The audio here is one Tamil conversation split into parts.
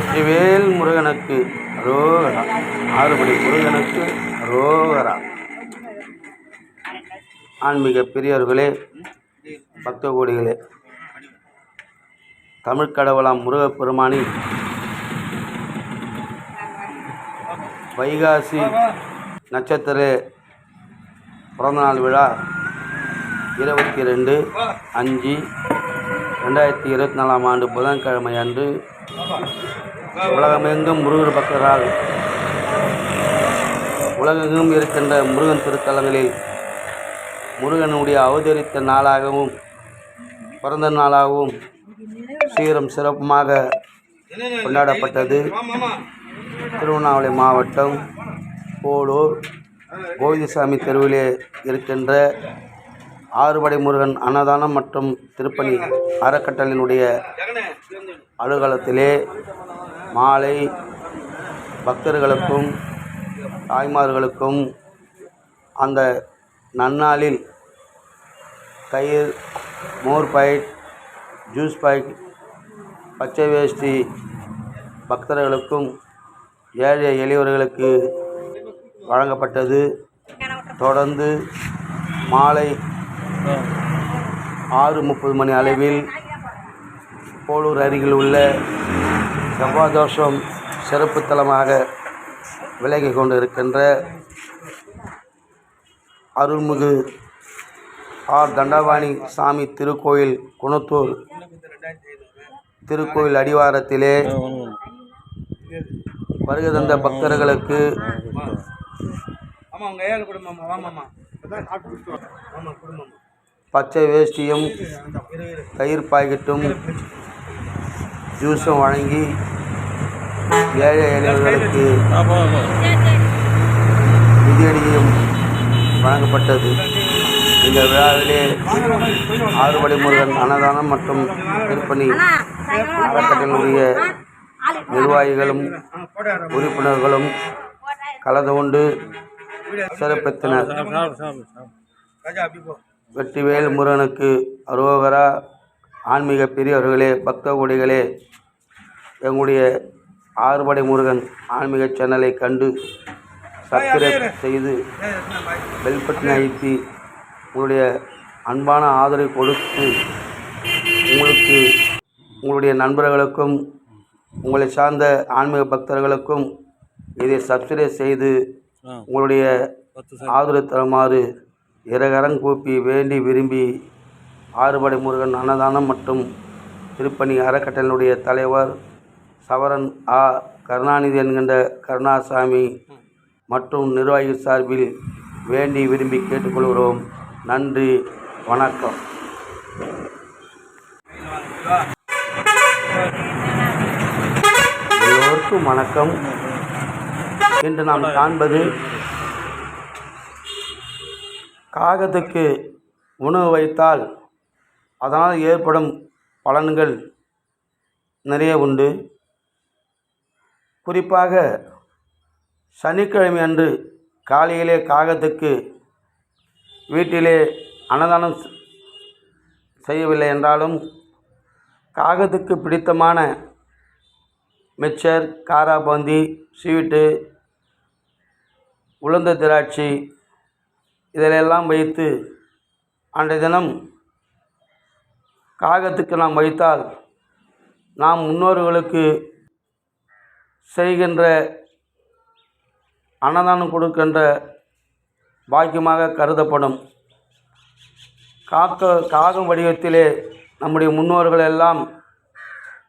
வெற்றிவேல் முருகனுக்கு அரோகரா. ஆறுபடி முருகனுக்கு அரோகரா. ஆன்மீக பெரியவர்களே பக்த கோடிகளே தமிழ்க் கடவுளாம் முருகப்பெருமானின் வைகாசி நட்சத்திர பிறந்தநாள் விழா இருபத்தி ரெண்டு அஞ்சு ரெண்டாயிரத்தி இருபத்தி நாலாம் ஆண்டு புதன்கிழமை அன்று உலகமெங்கும் முருகர் பக்தரால் உலகெங்கும் இருக்கின்ற முருகன் திருத்தலங்களில் முருகனுடைய அவதரித்த நாளாகவும் பிறந்த நாளாகவும் சீரம் சிறப்புமாக கொண்டாடப்பட்டது. திருவண்ணாமலை மாவட்டம் போலூர் கோவிந்தசாமி தெருவிலே இருக்கின்ற ஆறுபடை முருகன் அன்னதானம் மற்றும் திருப்பணி அறக்கட்டளையினுடைய அலுவலகத்திலே மாலை பக்தர்களுக்கும் தாய்மார்களுக்கும் அந்த நன்னாளில் தயிர் மோர் பாக்கெட் ஜூஸ் பாக்கெட் பச்சை வேஷ்டி பக்தர்களுக்கும் ஏழை எளியவர்களுக்கு வழங்கப்பட்டது. தொடர்ந்து மாலை ஆறு முப்பது மணி அளவில் போலூர் அருகில் உள்ள செவ்வாதோஷம் சிறப்பு தலமாக விலகி கொண்டு இருக்கின்ற அருள்மிகு ஆர் தண்டபாணி சாமி திருக்கோயில் குணத்தூர் திருக்கோயில் அடிவாரத்திலே வருகை தந்த பக்தர்களுக்கு பச்சை வேஷ்டியும் தயிர் பாக்கெட்டும் ஜூஸும் வழங்கி ஏழை எளியவர்களுக்கு நிதியடியும் வழங்கப்பட்டது. இந்த விழாவிலே ஆறுபடை முருகன் அன்னதானம் மற்றும் திருப்பணி அறக்கட்டளையுடைய நிர்வாகிகளும் உறுப்பினர்களும் கலந்து கொண்டு சிறப்பித்தனர் வெற்றிவேல் முருகனுக்கு அரோகரா ஆன்மீக பெரியவர்களே பக்த கொடிகளே எங்களுடைய ஆறுபடை முருகன் ஆன்மீக சேனலை கண்டு சப்ஸ்கிரைப் செய்து பெல் பட்டனை அழுத்தி உங்களுடைய அன்பான ஆதரவு கொடுத்து உங்களுக்கு உங்களுடைய நண்பர்களுக்கும் உங்களை சார்ந்த ஆன்மீக பக்தர்களுக்கும் இதை சப்ஸ்கிரைப் செய்து உங்களுடைய ஆதரவு தருமாறு இரகரம் கூப்பி வேண்டி விரும்பி ஆறுபடை முருகன் அன்னதானம் மற்றும் திருப்பணி அறக்கட்டளையினுடைய தலைவர் சவரன் ஆ. கருணாநிதி என்கின்ற கருணாசாமி மற்றும் நிர்வாகி சார்பில் வேண்டி விரும்பி கேட்டுக்கொள்கிறோம். நன்றி வணக்கம். எல்லோருக்கும் வணக்கம். இன்று நாம் காண்பது காகத்துக்கு உணவு வைத்தால் அதனால் ஏற்படும் பலன்கள் நிறைய உண்டு. குறிப்பாக சனிக்கிழமை அன்று காலையிலே காகத்துக்கு வீட்டிலே அன்னதானம் செ- செய்யவில்லை என்றாலும் காகத்துக்கு பிடித்தமான மிச்சர் காராபந்தி ஸ்வீட்டு உளுந்த திராட்சை இதிலெல்லாம் வைத்து அன்றைய தினம் காகத்துக்கு நாம் வைத்தால் நாம் முன்னோர்களுக்கு செய்கின்ற அன்னதானம் கொடுக்கின்ற பாக்கியமாக கருதப்படும். காக்க காகம் வடிவத்திலே நம்முடைய முன்னோர்கள் எல்லாம்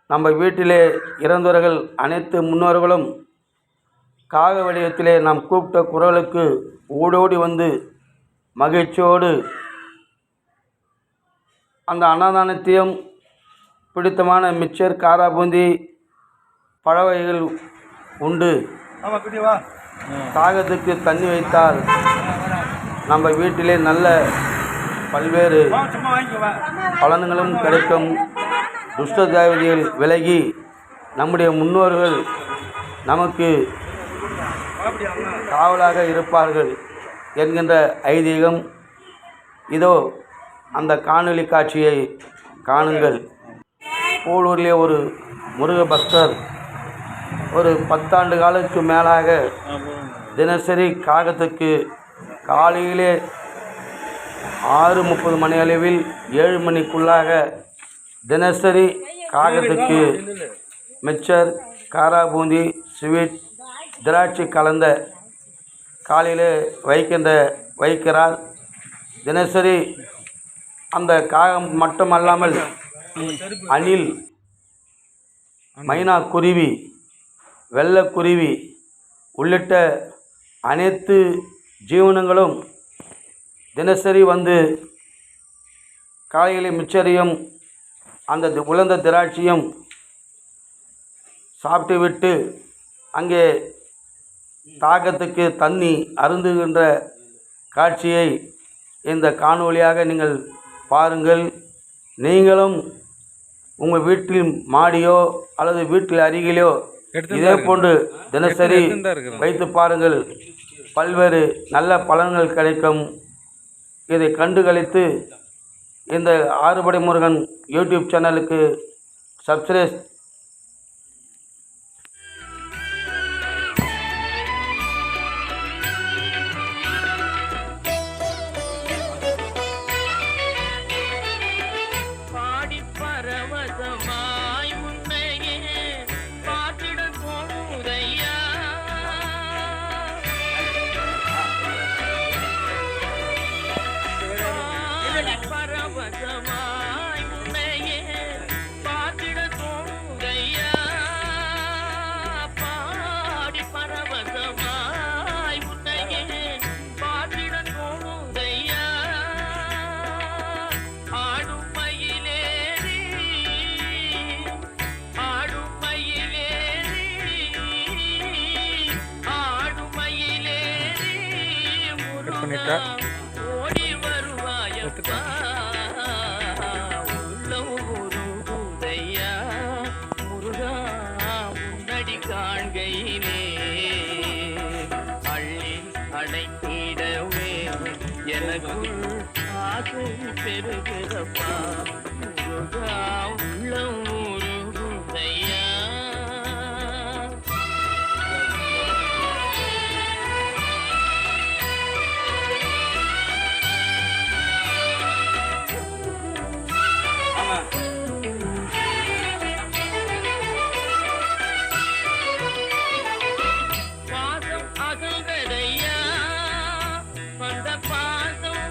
நம்ம வீட்டிலே இறந்தவர்கள் அனைத்து முன்னோர்களும் காக வடிவத்திலே நாம் கூப்பிட்ட குரலுக்கு ஓடோடி வந்து மகிழ்ச்சியோடு அன்னதானத்தையும் பிடித்தமான மிச்சர் காராபூந்தி பழ வகைகள் உண்டு. காகத்துக்கு தண்ணி வைத்தால் நம்ம வீட்டிலே நல்ல பல்வேறு பலன்களும் கிடைக்கும். துஷ்ட தேவதைகள் விலகி நம்முடைய முன்னோர்கள் நமக்கு காவலாக இருப்பார்கள் என்கின்ற ஐதீகம் இதோ அந்த காணொளி காட்சியை காணுங்கள். போலூரிலே ஒரு முருக பக்தர் ஒரு பத்தாண்டு காலத்துக்கு மேலாக தினசரி காகத்துக்கு காலையிலே ஆறு முப்பது மணி அளவில் ஏழு மணிக்குள்ளாக தினசரி காகத்துக்கு மிச்சர் காரா பூந்தி ஸ்வீட் திராட்சை கலந்த காலையில் வைக்கின்ற வைக்கிறார். தினசரி அந்த காகம் மட்டுமல்லாமல் அணில் மைனா குருவி வெள்ளைக்குருவி உள்ளிட்ட அனைத்து ஜீவனங்களும் தினசரி வந்து காலையில் மிச்சரையும் அந்த தி- உலர்ந்த திராட்சையும் சாப்பிட்டு விட்டு அங்கே தாகத்துக்கு தண்ணி அருந்துகின்ற காட்சியை இந்த காணொலியாக நீங்கள் பாருங்கள் நீங்களும் உங்கள் வீட்டில் மாடியோ அல்லது வீட்டில் அருகிலோ இதே போன்று தினசரி வைத்து பாருங்கள். பல்வேறு நல்ல பலன்கள் கிடைக்கும். இதை கண்டு களித்து இந்த ஆறுபடை முருகன் யூடியூப் சேனலுக்கு சப்ஸ்கிரைப் முருகா ஓடி வருவாயப்பா. உள்ளம் உருகுதையா முருகா உன்னடி காண்கையிலே. அள்ளி அடைத்திடவே எனக்குள் ஆசை பெருகிறப்பா முருகா